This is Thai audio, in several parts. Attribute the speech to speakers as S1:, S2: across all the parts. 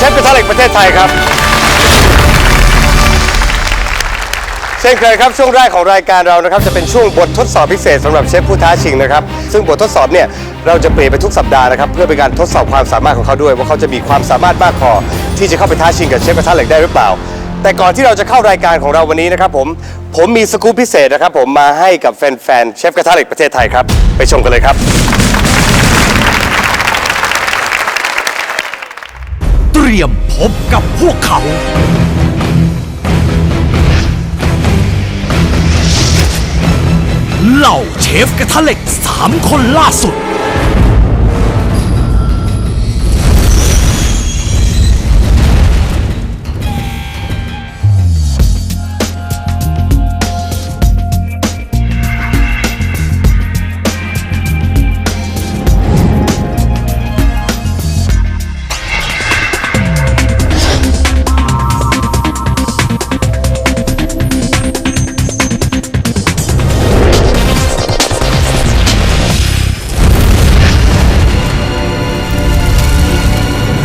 S1: เชฟกระทะเหล็กประเทศไทยครับ เช่นเคยครับช่วงแรกของรายการเรานะครับจะเป็นช่วงบททดสอบพิเศษสำหรับเชฟผู้ท้าชิงนะครับซึ่งบททดสอบเนี่ยเราจะเปลี่ยนไปทุกสัปดาห์นะครับเพื่อเป็นการทดสอบความสามารถของเขาด้วย ว่าเขาจะมีความสามารถมากพอที่จะเข้าไปท้าชิงกับเชฟกระทะเหล็กได้หรือเปล่า แต่ก่อนที่เราจะเข้ารายการของเราวันนี้นะครับผมผมมีสกู๊ปพิเศษนะครับผมมาให้กับแฟนๆเชฟกระทะเหล็กประเทศไทยครับไปชมกันเลยครับ
S2: รียมพบกับพวกเขา เหล่าเชฟกระทะเหล็กสามคนล่าสุด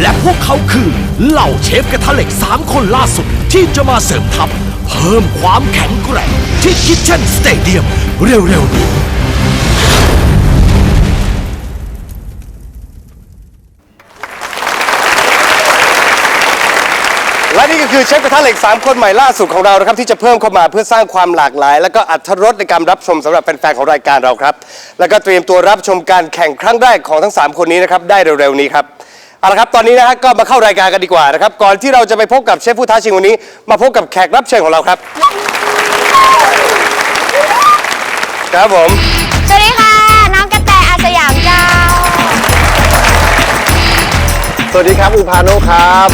S2: และพวกเขาคือเหล่าเชฟกระทะเหล็ก 3 คนล่าสุดที่จะมาเสริมทัพ เพิ่มความแข็งแกร่งที่คิทเช่นสเตเดียมเร็วๆนี้
S1: และนี่ก็คือเชฟกระทะเหล็ก 3 คนใหม่ล่าสุดของเรานะครับที่จะเพิ่มเข้ามาเพื่อสร้างความหลากหลาย และก็อัธรสในการรับชมสำหรับแฟนๆของรายการเราครับ แล้วก็เตรียมตัวรับชมการแข่งครั้งแรกของทั้ง 3 คนนี้นะครับได้เร็วๆนี้ครับ เอาละครับตอนนี้นะฮะก็มาเข้ารายการกันดีกว่านะครับก่อนที่เราจะไปพบกับเชฟผู้ท้าชิงวันนี้ มาพบกับแขกรับเชิญของเราครับ ครับผม
S3: สวัสดีค่ะ น้องกระแตอาสยามเจ้า
S1: สวัสดีครับอูพาโนครับ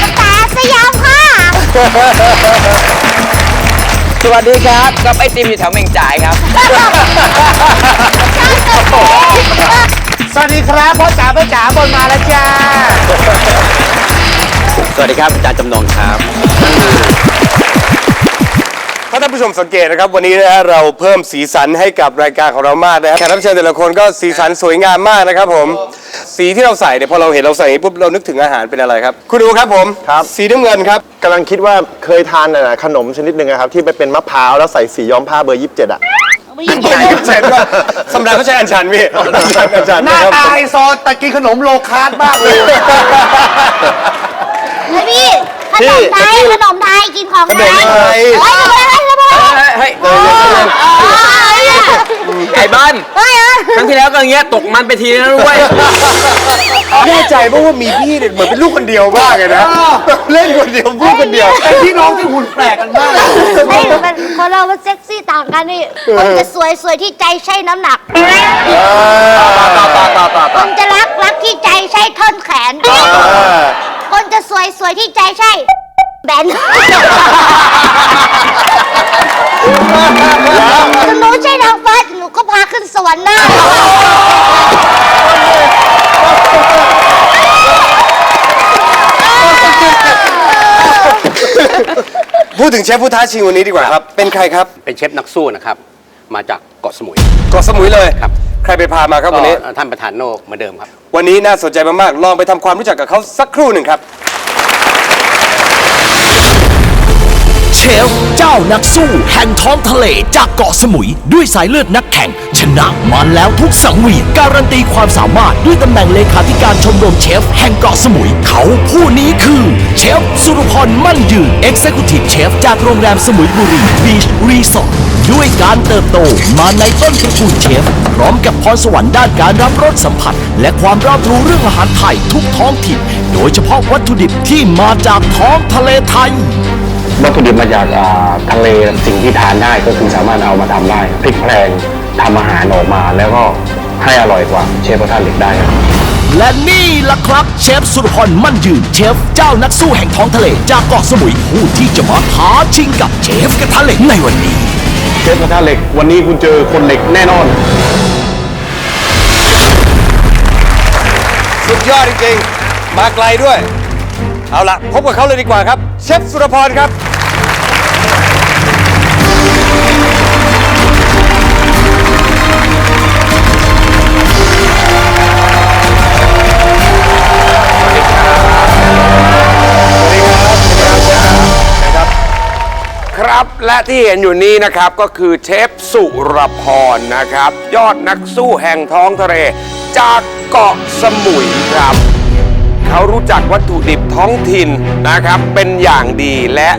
S3: กระแตอาสยามค่ะ
S4: สวัสดีครับ กับไอติมอยู่แถวเม่งจ่ายครับ
S1: สวัสดีครับพ่อจ๋าพ่อจ๋าบนมาแล้วจ้า
S4: สวัสดีครับอาจารย์จำนงครับ
S1: ถ้าท่านผู้ชมสังเกตนะครับ วันนี้นะฮะเราเพิ่มสีสันให้กับรายการของเรามากนะครับแขกรับเชิญแต่ละคนก็สีสันสวยงามมากนะครับผม สีที่เราใส่เนี่ยพอเราเห็นเราใส่อย่างนี้ปุ๊บเรานึกถึงอาหารเป็นอะไรครับ คุณดูครับผม
S5: ครับ
S1: สีน้ำเงินครับ
S5: กำลังคิดว่าเคยทานน่ะขนมชนิดหนึ่งอะครับ ที่ไปเป็นมะพร้าวแล้วใส่สีย้อมผ้าเบอร์ 27 อะ
S1: เสร็จว่าสำราญเขาใช้อัญชันพี่อัญชันอัญชัน
S5: หน้า
S1: นะครับ
S5: ตาไฮโซแต่กินขนมโลคาร์ดมากเลย
S3: เฮ้ยพี่ขนมไทยขนมไทยกินของไทย
S1: ขนมไทย
S3: เฮ้ยทำอะไรทำอะไร
S4: เฮ้ย
S3: เฮ้ย
S4: ไอ้บ้าน
S3: เฮ้ย
S4: ครั้งที่แล้วก็อย่างเงี้ยตกมันไปทีนะด้วย
S1: แน่ใจเพราะว่ามีพี่เนี่ยเหมือนเป็นลูกคนเดียวมากเลยนะเล่นคนเดียวพูดคนเดียว
S5: เป็นพี่น้องที่หุ่นแปลกกันมาก
S3: เฮ้ยมันคนเรามันเซ็กซี่ต่างกันนี่คนจะสวยสวยที่ใจใช่น้ำหนัก
S4: ต่อต่อต่อต่อ
S3: คนจะรักรักที่ใจใช่ท่อนแขนคนจะสวยสวยที่ใจใช่แบน ถ้าหนูใช่นางฟ้าหนูก็พาขึ้นสวรรค์ได้
S1: พูดถึงเชฟผู้ท้าชิงวันนี้ดีกว่าครับ เป็นใครครับ
S6: เป็นเชฟนักสู้นะครับ มาจากเกาะสมุย
S1: เกาะสมุยเลย
S6: ครับ
S1: ใครไปพามาครับวันนี้
S6: ก็ท่านประธานโนกเหมือนเดิมครับ
S1: วันนี้น่าสนใจมากๆ ลองไปทำความรู้จักกับเขาสักครู่หนึ่งครับ
S2: เชฟ เจ้านักสู้แห่งท้องทะเลจากเกาะสมุย ด้วยสายเลือดนักแข่ง ชนะมาแล้วทุกสังเวียนการันตีความสามารถด้วยตำแหน่งเลขาธิการชมรมเชฟ แห่งเกาะสมุย เขาผู้นี้คือ เชฟ สุรพรมั่นยืน Executive Chef จากโรงแรมสมุยบุรีบีชรีสอร์ทด้วยการเติบโตมาในต้นตระกูลเชฟ พร้อมกับพรสวรรค์ด้านการรับรสสัมผัส และความรอบรู้เรื่องอาหารไทยทุกท้องถิ่นโดยเฉพาะวัตถุดิบที่มาจากท้องทะเลไทย
S7: วัตถุดิบมาจากอ่าทะเลสิ่งที่ทานได้ก็คือสามารถเอามาทำได้พริกแพลงทำอาหารออกมาแล้วก็ให้อร่อยกว่าเชฟกระทะเหล็กได้ครับ
S2: และนี่ล่ะครับเชฟสุรพรมั่นยืนเชฟเจ้านักสู้แห่งท้องทะเลจากเกาะสมุยผู้ที่จะมาท้าชิงกับเชฟกระทะเหล็กในวันนี้
S7: เชฟกระทะเหล็กวันนี้คุณเจอคนเหล็กแน่นอน
S1: สุดยอดจริงๆมาไกลด้วย เอาละพบกับเขาเลยดีกว่าครับ เชฟสุรพรครับ
S8: ครับ และที่เห็นอยู่นี้นะครับก็คือเชฟสุรพรนะครับ ยอดนักสู้แห่งท้องทะเล จากเกาะสมุยครับ เขารู้จักวัตถุดิบท้องถิ่นนะครับ เป็นอย่างดีและ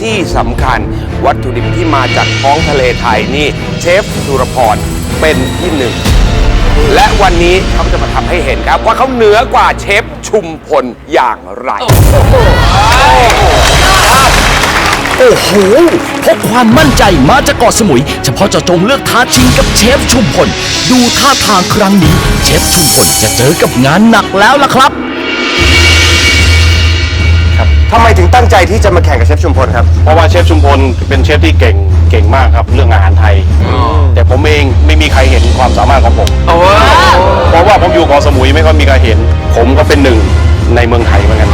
S8: ที่สำคัญวัตถุดิบที่มาจากท้องทะเลไทยนี่เชฟสุรพรเป็นที่หนึ่ง และวันนี้เขาจะมาทำให้เห็นครับว่าเขาเหนือกว่าเชฟชุมพลอย่างไร
S2: โอ้โหพกความมั่นใจมาจากเกาะสมุย เฉพาะเจาะจงเลือกท้าชิงกับเชฟชุมพล ดูท่าทางครั้งนี้ เชฟชุมพลจะเจอกับงานหนักแล้วล่ะครับ
S1: ทำไมถึงตั้งใจที่จะมาแข่งกับเชฟชุมพลครับ
S7: เพราะว่าเชฟชุมพลเป็นเชฟที่เก่งเก่งมากครับ เรื่องอาหารไทย แต่ผมเองไม่มีใครเห็นความสามารถของผมเพราะว่าผมอยู่เกาะสมุยไม่ค่อยมีใครเห็น ผมก็เป็นหนึ่งในเมืองไทยเหมือนกัน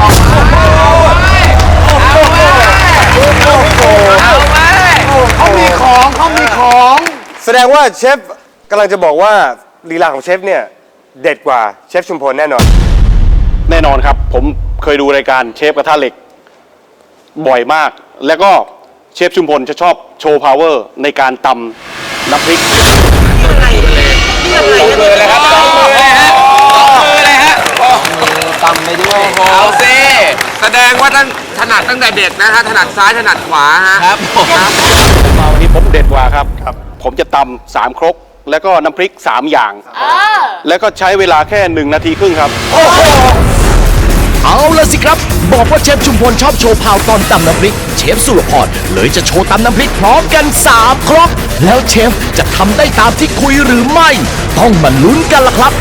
S1: เขามีของเขามีของ แสด งว่าเชฟกำลังจะบอกว่าลีลาของเชฟเนี่ย เด็ดกว่าเชฟชุมพลแน่นอน
S7: แน่นอนครับ ผมเคยดูรายการเชฟกระทะเหล็ก บ่อยมาก แล้วก็เชฟชุมพลจะชอบโชว์พาวเวอร์ในการตำน้ำพริก
S8: เอาสิแสดงว่าท่านถนัดตั้งแต่เด็กนะฮะถนัดซ้ายถนัดขวาฮะ ครับผม
S7: มาวันนี้ผมเด็ดกว่าครับ ผมจะตำสามครก แล้วก็น้ำพริกสามอย่างแล้วก็ใช้เวลาแค่หนึ่งนาทีครึ่งครับ
S2: เอาละสิครับ บอกว่าเชฟชุมพลชอบโชว์พาวตอนตำน้ำพริก เชฟสุรพรเลยจะโชว์ตำน้ำพริกพร้อมกันสามครกแล้วเชฟจะทำได้ตามที่คุยหรือไม่ ต้องมาลุ้นกันล่ะครับ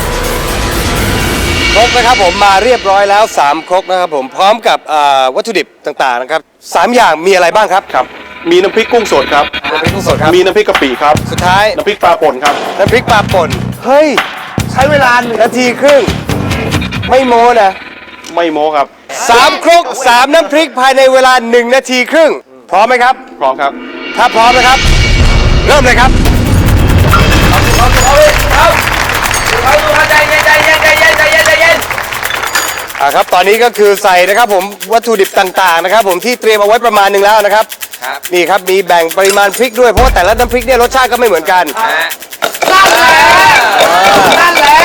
S1: ครกนะครับผมมาเรียบร้อยแล้ว 3 ครกนะครับผมพร้อมกับอ่าวัตถุดิบต่างๆนะครับสามอย่างมีอะไรบ้างครับ
S7: ครับ มีน้ำพริกกุ้งสดครับ
S1: น้ำพริกกุ้งสดครับ
S7: มีน้ำพริกกะปิครับ
S1: สุดท้าย
S7: น้ำพริกปลาป่นครับ
S1: น้ำพริกปลาป่น เฮ้ย ใช้เวลาหนึ่งนาทีครึ่ง ไม่โม้นะ
S7: ไม่โม้ครับ
S1: สามครกสามน้ำพริกภายในเวลาหนึ่งนาทีครึ่ง พร้อมไหมครับ
S7: พร้อมครับ
S1: ถ้าพร้อมนะครับ เริ่มเลยครับ
S4: ใจเย็นใจเย็นใจเย็นใจเย็นใจเย็น
S1: อ่าครับ ตอนนี้ก็คือใส่นะครับผมวัตถุดิบต่างๆนะครับผมที่เตรียมเอาไว้ประมาณหนึ่งแล้วนะครับ
S8: ครับ
S1: นี่ครับมีแบ่งปริมาณพริกด้วยเพราะว่าแต่ละน้ำพริกเนี่ยรสชาติก็ไม่เหมือนกัน
S8: นั่นแหละ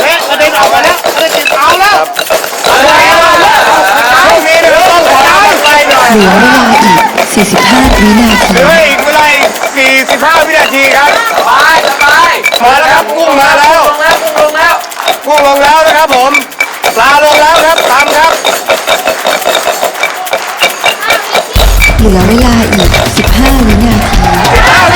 S8: เละกระเด็นออกมาแล้วกระเด็นติดเอาแล้ว
S1: ช่วงนี้นะครับต้องขอน้ำใจหน่อย
S9: เหลือเวลาอีก 45 วินาที
S1: เหลืออีกเวลาอีก45วินาทีครับ
S8: สบายสบาย
S1: มาแล้วครับกุ้งมาแล้ว
S8: ลงแล้วลงแล้ว
S1: กุ้งลงแล้วนะครับผม ปลาลงแล้วครับตามครับ
S9: เหลือเวลาอีก 15 วินาที
S1: 15วินาที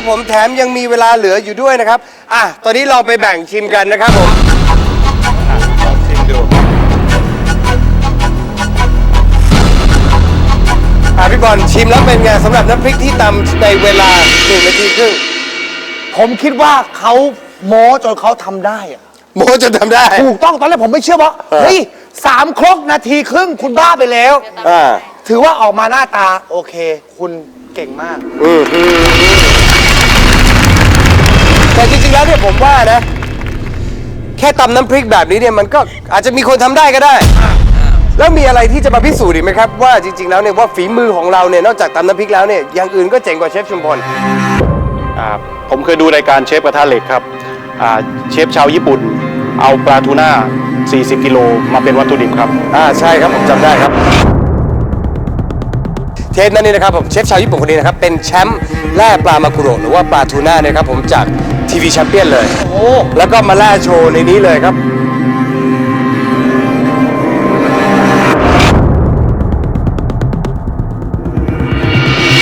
S1: นะครับผมแถมยังมีเวลาเหลืออยู่ด้วยนะครับ อะ ตอนนี้เราไปแบ่งชิมกันนะครับผมอะลองชิมดูอะพี่บอลชิมแล้วเป็นไงสำหรับน้ำพริกที่ตำในเวลาหนึ่งนาทีครึ่ง
S10: ผมคิดว่าเขาโม้จนเขาทำได้อะ
S1: โมจะทำได้
S10: ถูกต้องตอนแรกผมไม่เชื่อว่า
S1: เออ
S10: เฮ้ยสามครกนาทีครึ่งคุณบ้าไปแล้ว
S1: อ่า
S10: ถือว่าออกมาหน้าตาโอเค คุณเก่งมาก
S1: อืมอืมอืม แต่จริงๆแล้วเนี่ยผมว่านะ แค่ตำน้ำพริกแบบนี้เนี่ยมันก็อาจจะมีคนทำได้ก็ได้ แล้วมีอะไรที่จะมาพิสูจน์อีกไหมครับ ว่าจริง ๆแล้วเนี่ยว่าฝีมือของเราเนี่ยนอกจากตำน้ำพริกแล้วเนี่ยอย่างอื่นก็เจ๋งกว่าเชฟชุมพล
S7: อ่าผมเคยดูรายการเชฟกระทะเหล็กครับอ่าเชฟชาวญี่ปุ่น เอาปลาทูน่า 40 กิโลมาเป็นวัตถุดิบครับ
S1: อ่าใช่ครับผมจำได้ครับ เทปนั้นนี่นะครับผมเชฟชาวญี่ปุ่นคนนี้นะครับเป็นแชมป์แล่ปลามากุโระหรือว่าปลาทูน่าเนี่ยครับผมจาก ทีวีแชมเปี้ยนเลยแล้วก็มาแล่โชว์ในนี้เลยครับ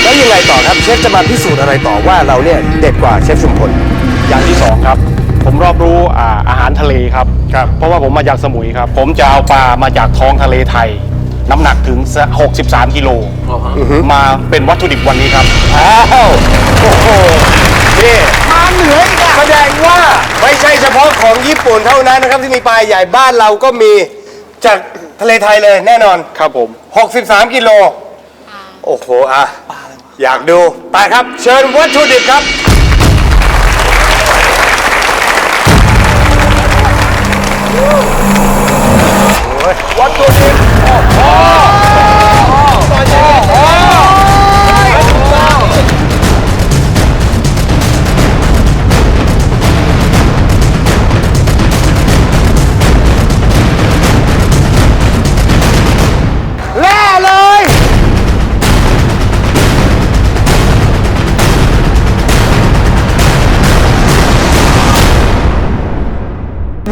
S1: แล้วยังไงต่อครับเชฟจะมาพิสูจน์อะไรต่อว่าเราเนี่ยเด็ดกว่าเชฟชุมพล
S7: อย่างที่สองครับ ผมรอบรู้อ่าอาหารทะเลครับเพราะว่าผมมาจากสมุยครับ ผมจะเอาปลามาจากท้องทะเลไทย น้ำหนักถึง 63 กิโล มาเป็นวัตถุดิบวันนี้ครับ
S1: อ้าว โอ้โหนี่ มาเหนืออีก แสดงว่าไม่ใช่เฉพาะของญี่ปุ่นเท่านั้นนะครับที่มีปลาใหญ่บ้านเราก็มีจากทะเลไทยเลยแน่นอน
S7: ครับผม
S1: 63 กิโล โอ้โห อะ อยากดูไปครับ เชิญวัตถุดิบครับ วัตถุดิบ โอ้โ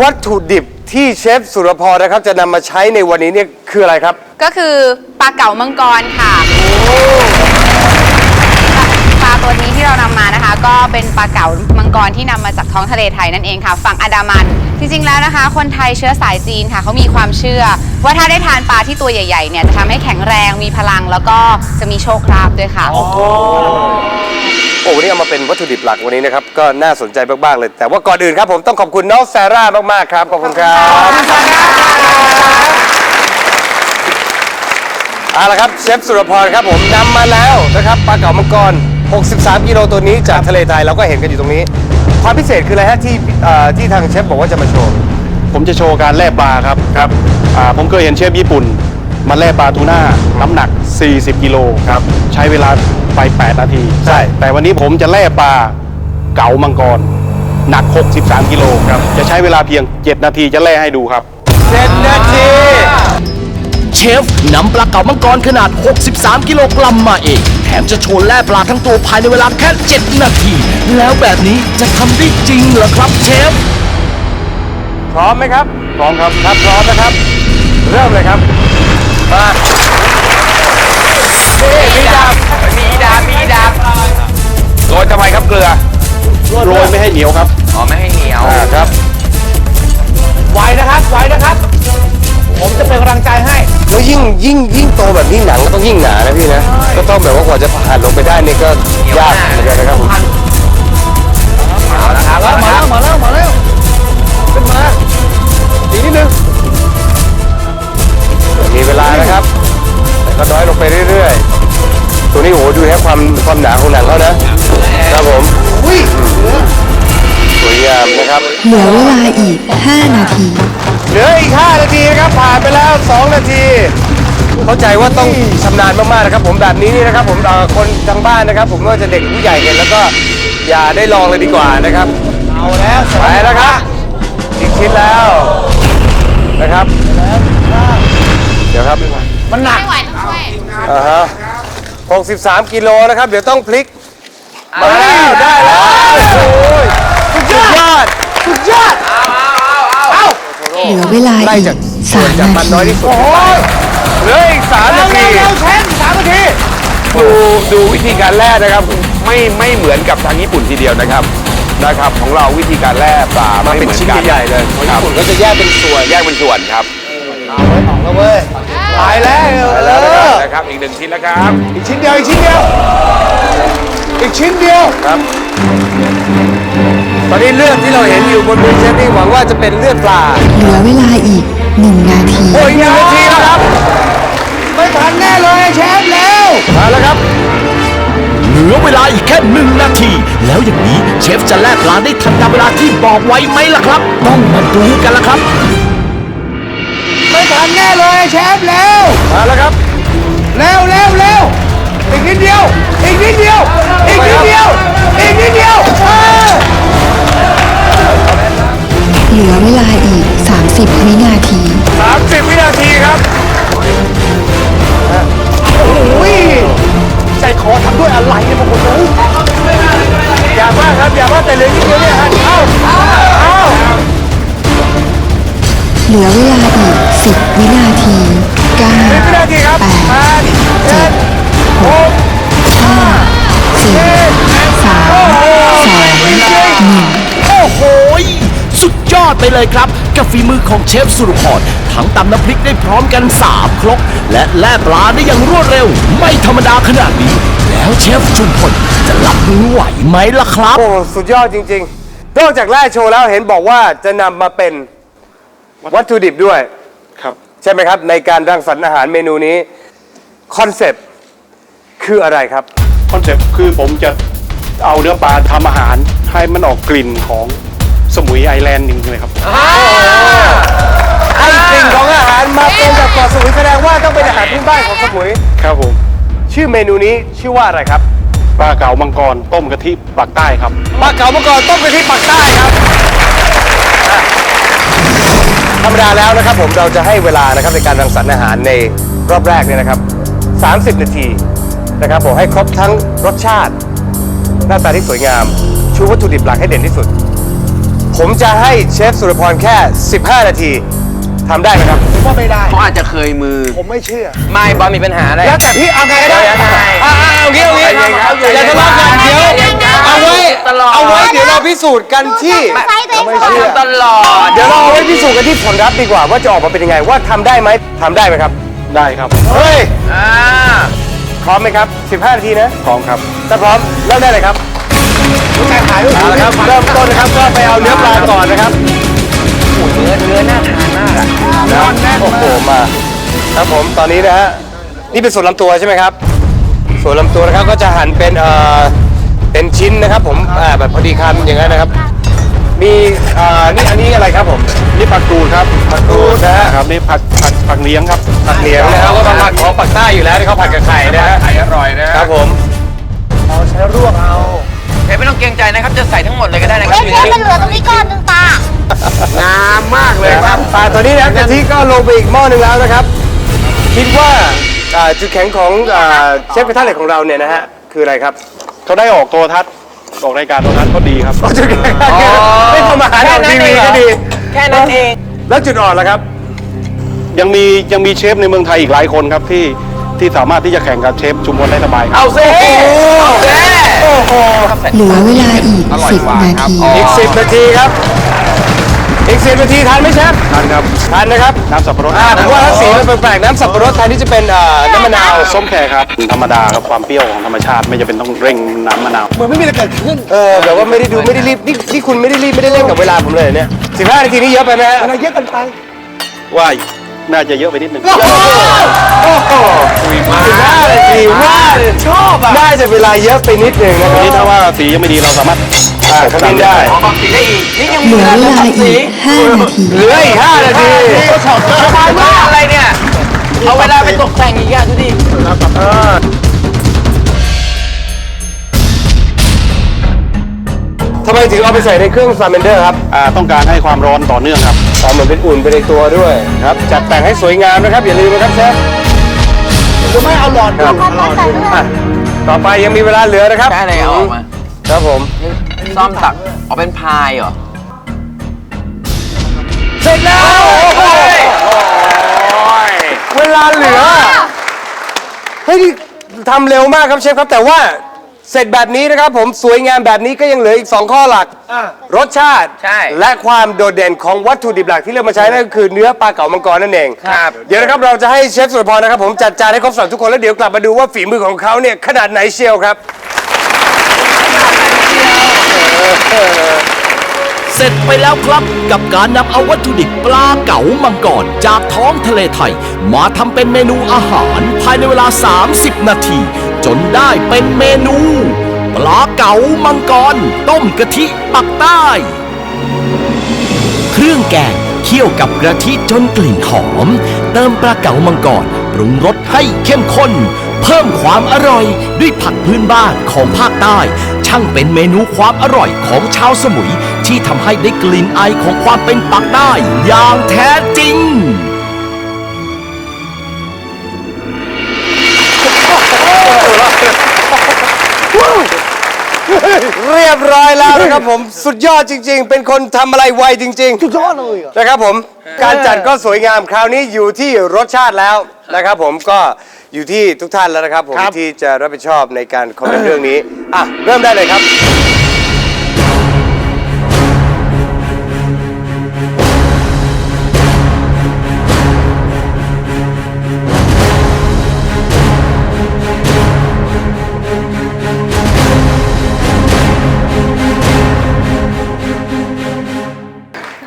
S1: วัตถุดิบที่เชฟสุรพรนะครับ จะนำมาใช้ในวันนี้เนี่ยคืออะไรครับ
S11: ก็คือปลาเก๋ามังกรค่ะปลาตัวนี้ที่เรานำมานะคะ ก็เป็นปลาเก๋ามังกรที่นำมาจากท้องทะเลไทยนั่นเองค่ะ ฝั่งอันดามัน จริงๆแล้วนะคะ คนไทยเชื้อสายจีนค่ะเขามีความเชื่อ ว่าถ้าได้ทานปลาที่ตัวใหญ่ๆเนี่ยจะทำให้แข็งแรงมีพลังแล้วก็จะมีโชคลาภด้วยค่ะ
S1: โอ้วันนี้เอามาเป็นวัตถุดิบหลักวันนี้นะครับ ก็น่าสนใจมากๆเลย แต่ว่าก่อนอื่นครับผมต้องขอบคุณน้องแซร่ามากๆครับ ขอบคุณครับเอาละครับเชฟสุรพรครับผมนำมาแล้วนะครับปลาเก๋ามังกร 63 กิโลตัวนี้จากทะเลไทยเราก็เห็นกันอยู่ตรงนี้ ความพิเศษคืออะไรฮะที่เอ่อที่ทางเชฟบอกว่าจะมาโชว์
S7: ผมจะโชว์การแล่ปลาครับครับอ่าผมเคยเห็นเชฟญี่ปุ่น มาแล่ปลาทูน่าน้ำหนัก 40 กิโลครับใช้เวลาไป 8 นาที
S1: ใช่
S7: แต่วันนี้ผมจะแล่ปลาเก๋ามังกร หนัก 63 กิโลครับจะใช้เวลาเพียง 7 นาทีจะแล่ให้ดูครับ
S1: เจ็ดนาที
S2: เชฟนำปลาเก๋ามังกรขนาด 63 กิโลกรัมมาเองแถ มจะโชว์แล่ปลาทั้งตัวภายในเวลาแค่ 7 นาที แล้วแบบนี้จะทำได้จริงเหรอครับเชฟ
S1: พร้อมไหมครับ พร้อมครับครับพร้อมนะครับ เริ่มเลยครับมานี่มีดาบ
S4: มีดาบมีดาบโรยทำไมครับเกลือ
S7: โรยไม่ให้เหนียวครับ
S4: อ๋อไม่ให้เหนียว
S1: อ่าครับ
S10: ไหวนะครับไหวนะครับ ผมจะเป็นกำลังใจให้
S1: แล้วยิ่งยิ่งยิ่งโตแบบนี้หนังก็ต้องยิ่งหนานะพี่นะ ก็ต้องแบบว่ากว่าจะผ่านลงไปได้นี่ก็ยากเหมือนกันนะครับผม
S4: เอาละครับ
S10: มาแล้วมาแล้วมาแล้ว
S1: ขึ้นมาอีกนิดนึงมีเวลานะครับแต่ก็น้อยลงไปเรื่อยๆ ตัวนี้โอ้โหดูนะความความหนาของหนังเขานะครับผมอุ้ยส วยงามนะครับ
S9: เหลือเวลาอีก 5 นาที
S1: เหลืออีก 5 นาทีนะครับ ผ่านไปแล้ว 2 นาที เข้าใจว่าต้องชำนาญมากๆนะครับ ผมแบบนี้นี่นะครับ ผมเอ่อคนทางบ้านนะครับ ผมไม่ว่าจะเด็กหรือผู้ใหญ่เห็นแล้วก็อย่าได้ลองเลยดีกว่านะครับ
S10: เอาแล้ว
S1: ไปแล้วครับอีกชิ้นแล้วนะครับ เดี๋ยวครับ
S10: มันหนัก
S3: ไม่ไหวต้องช่วย
S1: อ่าฮะ63 กิโลนะครับ เดี๋ยวต้องพลิก มาแล้วได้แล้วโอ้ยสุดยอด สุดยอด
S9: เหลือเวลา
S1: ไล่
S9: อีก
S1: จากส่วน
S9: 3
S1: จาก
S9: นา
S1: มันน้อย
S9: ที
S1: ที่สุดขึ้นไปเหลืออีก3นาที
S10: เร็วๆเชฟสามนาที
S8: ดูดูวิธีการแล่นะครับไม่ไม่เหมือนกับทางญี่ปุ่นทีเดียวนะครับนะครับ ของเราวิธีการแล่ปลา
S1: มา
S8: ไม่
S1: เป็น
S8: หมือ
S1: ชิ้น
S8: กั
S1: ใหญ่ๆเลยของ
S8: ครั
S1: ญี่
S8: บ
S1: ปุ่นก็จะแยกเป็นส่วน
S8: แยกเป็นส่วนครับ
S1: แล้วเว้ย
S10: ไปแล้ว
S1: ไปแล้วนะครับ
S8: นะครับอีกหนึ่งชิ้นแล้วครับ
S10: อีกชิ้นเดียว อีกชิ้นเดียว อีกชิ้นเดียว
S1: ครับ ตอนนี้เลือดที่เราเห็นอยู่บนมือเชฟนี่หวังว่าจะเป็นเลือดปลา
S9: เหลือเวลาอีก1นาที
S1: โอ้ยหนึ่งนาทีแล้วครับ
S10: ไม่ทันแน่เลยเชฟเร็ว
S1: มาแล้วครับ
S2: เหลือเวลาอีกแค่หนึ่งนาที แล้วอย่างนี้เชฟจะแล่ปลาได้ทันตามเวลาที่บอกไว้ไหมล่ะครับ ต้องมาดูกันละครับ
S10: ไม่ทันแน่เลยเชฟเร็ว
S1: มาแล้วครับ
S10: เร็วเร็วเร็วอีกนิดเดียว อีกนิดเดียว อีกนิดเดียว อีกนิดเดียวเออ
S9: เหลือเวลาอีก 30 วินาที
S1: 30 วินาทีครับ
S10: อุ้ยใจคอทำด้วยอะไรเนี่ยบางคนเลย
S1: อย่ามากครับอย่ามากแต่เหลือนิดเดียวเนี่ยฮะเอ้าเอ้า
S9: เหลือเวลาอีก 10 วินาที
S1: เล
S2: ยครับ กับฝีมือของเชฟสุรพรทั้งตำน้ำพริกได้พร้อมกัน 3 ครก และแล่ปลาได้อย่างรวดเร็ว ไม่ธรรมดาขนาดนี้ แล้วเชฟชุมพลจะรับมือไหวไหมล่ะครับ
S1: โอ้สุดยอดจริงๆนอกจากแร่โชว์แล้วเห็นบอกว่าจะนำมาเป็นวัตถุดิบด้วย
S7: ครับ
S1: ใช่ไหมครับ ในการรังสรรค์อาหารเมนูนี้คอนเซปต์คืออะไรครับ
S7: คอนเซ็ปต์คือผมจะเอาเนื้อปลาทำอาหารให้มันออกกลิ่นของ สมุยไอแลนด์จริงๆเลยครับ
S1: ไอ้กลิ่นของอาหารมาเป็นจากเกาะสมุยแสดงว่าต้องเป็นอาหารพื้นบ้านของสมุย
S7: ครับผม
S1: ชื่อเมนูนี้ชื่อว่าอะไรครับ
S7: ปลาเก๋ามังกรต้มกะทิปากใต้ครับ
S1: ปลาเก๋ามังกรต้มกะทิปักใต้ครับอะธรรมดาแล้วนะครับผมเราจะให้เวลานะครับในการรังสรรค์อาหารในรอบแรกเนี่ยนะครับ 30 นาทีนะครับผมให้ครบทั้งรสชาติ หน้าตาที่สวยงาม ชูวัตถุดิบหลักให้เด่นที่สุด ผมจะให้เชฟสุรพรแค่ 15 นาทีทำได้ไหมครับ
S10: ผมว่าไม่ได้
S4: เขาอาจจะเคยมือ
S10: ผมไม่เชื่อ
S4: ไม่บอลมีปัญหาอะไร
S10: แล้วแต่พี่เอาไงก็ได้
S1: อ่าเอางี้เอางี้อย่าทะเลาะกันเดี๋ยวเอาไว้
S4: ตลอด
S1: เอาไว้เดี๋ยวเราพิสูจน์กันที่
S3: ไฟตัวเอง
S1: ไม่
S3: ก่อน
S1: เชื่อ
S4: ตลอด
S1: เดี๋ยวเราเอาไว้พิสูจน์กันที่ผลลัพธ์ดีกว่าว่าจะออกมาเป็นยังไงว่าทำได้ไหมทำได้ไหมครับ
S7: ได้ครับ
S1: เฮ้ย
S4: อ่า
S1: พร้อมไหมครับ 15 นาทีนะ
S7: พร้อมครับ
S1: ถ้าพร้อมเริ่มได้เลยครับ เอาละครับเริ่มต้นนะครับก็ไปเอาเนื้อปลาก่อนนะครับ
S4: เนื้อเนื้อน่าทานมากอะ
S1: นะโอ้โหมาครับผมตอนนี้นะฮะนี่เป็นส่วนลำตัวใช่ไหมครับ ส่วนลำตัวนะครับก็จะหั่นเป็นเอ่อเป็นชิ้นนะครับ ผมอ่าแบบพอดีคำอย่างนั้นนะครับ มีอ่านี่อันนี้อะไรครับผม
S7: นี่ผักกูดครับ
S1: ผักกูดนะฮะ
S7: ครับนี่ผักผักผักเลี้ยงครับ
S1: ผักเหลียงนะครับก็เป็นผักของปักใต้อยู่แล้วที่เขาผัดกับไข่นะฮะ
S4: ไข่อร่อยนะครับ
S1: ผม
S4: เช ฟไม่ต้องเกรงใจนะครับ จะใส่ทั้งหมดเลยก็ได้นะค
S3: เฮ้
S4: รับ
S3: ยเชฟมันเหลือตรงนี้ก้อนหนึงตา
S1: งามมากเลยครับปลาตัวนี้นะครับกะทิก็ลงไปอีกหม้อหนึ่งแล้วนะครับ คิดว่าอ่าจุดแข็งของอ่าเชฟกระทะเหล็กของเราเนี่ยนะฮะคืออะไรครับ
S7: เขาได้ออกโทรทัศน์ออกรายการโทรทัศน์ก็ดีครับ
S1: จุดแข็งไม่ทำอาหารออกทีวีก็ดี
S4: แค่นั้นเอง
S1: แล้วจุดอ่อนล่ะครับ
S7: ยังมียังมีเชฟในเมืองไทยอีกหลายคนครับที่ที่สามารถที่จะแข่งกับเชฟชุมพลได้สบายครับ
S4: เอาซิเอาซิ
S9: เหลือเวลาอีก10นาที
S1: อีก10นาทีครับ อีก10นาทีทานไหมเชฟ
S7: ทันครับ
S1: ทานนะครับ
S7: น้ำสับปะรด
S1: อ่าผมว่าถ้าสีมันแปลกๆน้ำสับปะรดแทนที่จะเป็นอ่าน้ำมะนาว
S7: ส้มแขกครับ ธรรมดาครับความเปรี้ยวของธรรมชาติไม่จะเป็นต้องเร่งน้ำมะนาว
S10: เหมือนไม่มีอะไรเกิดขึ้น
S1: เออแบบว่าไม่ได้ดูไม่ได้รีบนี่นี่คุณไม่ได้รีบไม่ได้เร่งกับเวลาผมเลยเนี่ย15นาทีนี้เยอะไปไหมฮะ
S10: อะไรเยอะเกันไป
S7: ว่า น่าจะเยอะไปนิดนึง
S1: โอ้โห15นาทีว่าเลยชอบอะน่าจะเวลาเยอะไปนิดนึงนะค
S7: ทีนี้
S1: รั
S7: ถ้า
S1: บ
S7: ว่าสียังไม่ดีเราสามารถ
S1: อ่าขมิ้นได้
S4: ขอปรับสีได้อีกนี่ยัง
S9: เห
S4: มี
S9: ลือ
S4: เว
S9: เว
S4: ลา
S9: ลา
S4: ปรับ
S9: อี
S4: สี
S9: ก5นาที
S1: เหลืออีก5นาที
S4: สบายมากอะไรเนี่ยเอาเวลาไปตกแต่งอีกอะดูดิ
S1: ทำไมถึงเอาไปใส่ในเครื่องซาเมนเดอร์ครับ
S7: อ่า ต้องการให้ความร้อนต่อเนื่องครับ
S1: อ๋อเหมือนเป็นอุ่นไปในตัวด้วยครับ จัดแต่งให้สวยงามนะครับ อย่าลืมนะครับเชฟ
S10: หรือไม่เอาหลอดดู
S3: เอาหลอดใส่ด้วย
S1: อะต่อไปยังมีเวลาเหลือนะครับ
S4: ใช่อะไรเอาออกมา
S1: ครับผม
S4: ซ่อมตักเอาเป็นพายเหรอ
S1: เสร็จแล้วโอ้ยเวลาเหลือเฮ้ยนี่ทำเร็วมากครับเชฟครับแต่ว่า เสร็จแบบนี้นะครับผมสวยงามแบบนี้ก็ยังเหลืออีก 2 ข้อหลักรสชาติ
S4: ใช่
S1: และความโดดเด่นของวัตถุดิบหลักที่เลือกมาใช้นั่นก็คือเนื้อปลาเก๋ามังกรนั่นเอง
S4: ครับ
S1: เดี๋ยวนะครับเราจะให้เชฟสุรพรนะครับผมจัดจานให้ครบสามทุกคนแล้วเดี๋ยวกลับมาดูว่าฝีมือของเขาเนี่ยขนาดไหนเชียวครับ
S2: เสร็จไปแล้วครับ กับการนำเอาวัตถุดิบปลาเก๋ามังกรจากท้องทะเลไทย มาทำเป็นเมนูอาหารภายในเวลา 30 นาที จนได้เป็นเมนู ปลาเก๋ามังกร ต้มกะทิปักใต้ เครื่องแกงเคี่ยวกับกะทิจนกลิ่นหอม เติมปลาเก๋ามังกรปรุงรสให้เข้มข้น เพิ่มความอร่อยด้วยผักพื้นบ้านของภาคใต้ ช่างเป็นเมนูความอร่อยของชาวสมุย ที่ทำให้ได้กลิ่นไอของความเป็นปักใต้อย่างแท้จริง
S1: เรียบร้อยแล้วนะครับผมสุดยอดจริง ๆ เป็นคนทำอะไรไวจริง ๆ
S10: สุดยอดเลยอะ
S1: นะครับผมการจัดก็สวยงามคราวนี้อยู่ที่รสชาติแล้วนะครับผมก็ อยู่ที่ทุกท่านแล้วนะครับผมบที่จะรับผิดชอบในการคอมเมนต์เรื่องนี้อะเริ่มได้เลยครับ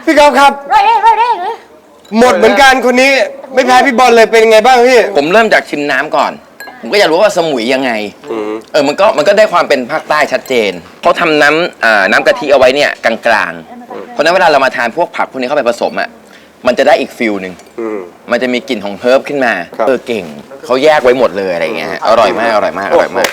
S3: พี่
S1: กอล์ฟครับ
S3: เร่เร่เร่
S1: หมดเหมือนกันคนนี้ ไม่แพ้พี่บอลเลยเป็นยังไงบ้างพี่
S4: ผมเริ่มจากชิมน้ำก่อน ผมก็อยากรู้ว่าสมุยยังไง เออ มันก็มันก็ได้ความเป็นภาคใต้ชัดเจน เขาทำน้ำอ่าน้ำกะทิเอาไว้เนี่ยกลางๆ เพราะฉะนั้นเวลาเรามาทานพวกผักพวกนี้เข้าไปผสมอะ มันจะได้อีกฟิลหนึ่ง มันจะมีกลิ่นของเฮิร์บขึ้นมา
S1: ครับ
S4: เออเก่ง เขาแยกไว้หมดเลยอะไรอย่างเงี้ยฮะอร่อยมาก อร่อยมาก อร่อยมาก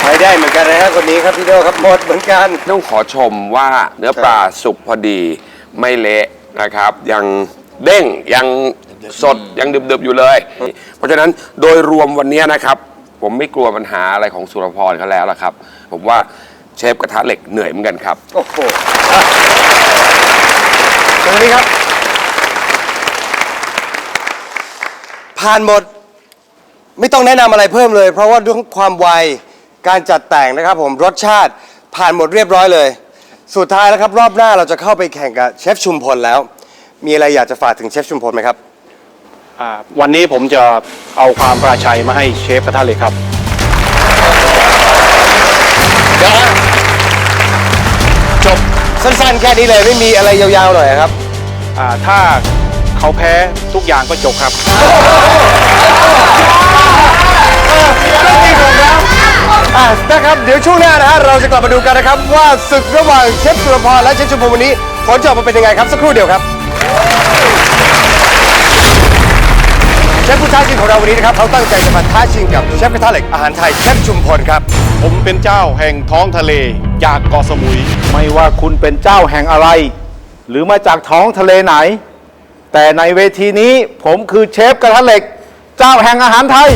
S1: ใช้ได้เหมือนกันนะฮะคนนี้ครับพี่โดครับหมดเหมือนกัน
S8: ต้องขอชมว่าเนื้อปลาสุกพอดีไม่เละนะครับ ยัง เด้งยังสดยังดึบๆอยู่เลย เพราะฉะนั้นโดยรวมวันนี้นะครับ ผมไม่กลัวปัญหาอะไรของสุรพรเขาแล้วล่ะครับ ผมว่าเชฟกระทะเหล็กเหนื่อยเหมือนกันครับ
S1: โอ้โหตรงนี้ครับ ผ่านหมด ไม่ต้องแนะนำอะไรเพิ่มเลย เพราะว่าด้วยความไวการจัดแต่งนะครับ ผมรสชาติผ่านหมดเรียบร้อยเลย สุดท้ายแล้วครับ รอบหน้าเราจะเข้าไปแข่งกับเชฟชุมพลแล้ว มีอะไรอยากจะฝากถึงเชฟชุมพลไหมครับ
S7: อ่าวันนี้ผมจะเอาความปราชัยมาให้เชฟกระทะเหล็กครับ
S1: จบสั้นๆ แค่นี้เลยไม่มีอะไรยาวๆหน่อยครับ
S7: อ่าถ้าเขาแพ้ทุกอย่างก็จบครับ
S1: อะนะครับเดี๋ยวช่วงหน้านะฮะเราจะกลับมาดูกันนะครับ ว่าศึกระหว่างเชฟสุรพรและเชฟชุมพลวันนี้ผลจะออกมาเป็นยังไงครับ สักครู่เดียวครับ เชฟผู้ท้าชิงของเราวันนี้นะครับเขาตั้งใจจะมาท้าชิงกับเชฟกระทะเหล็กอาหารไทยเชฟชุมพลครับ
S7: ผมเป็นเจ้าแห่งท้องทะเลจากเกาะสมุย
S10: ไม่ว่าคุณเป็นเจ้าแห่งอะไร หรือมาจากท้องทะเลไหน แต่ในเวทีนี้ผมคือเชฟกระทะเหล็ก เจ้าแห่งอาหารไทย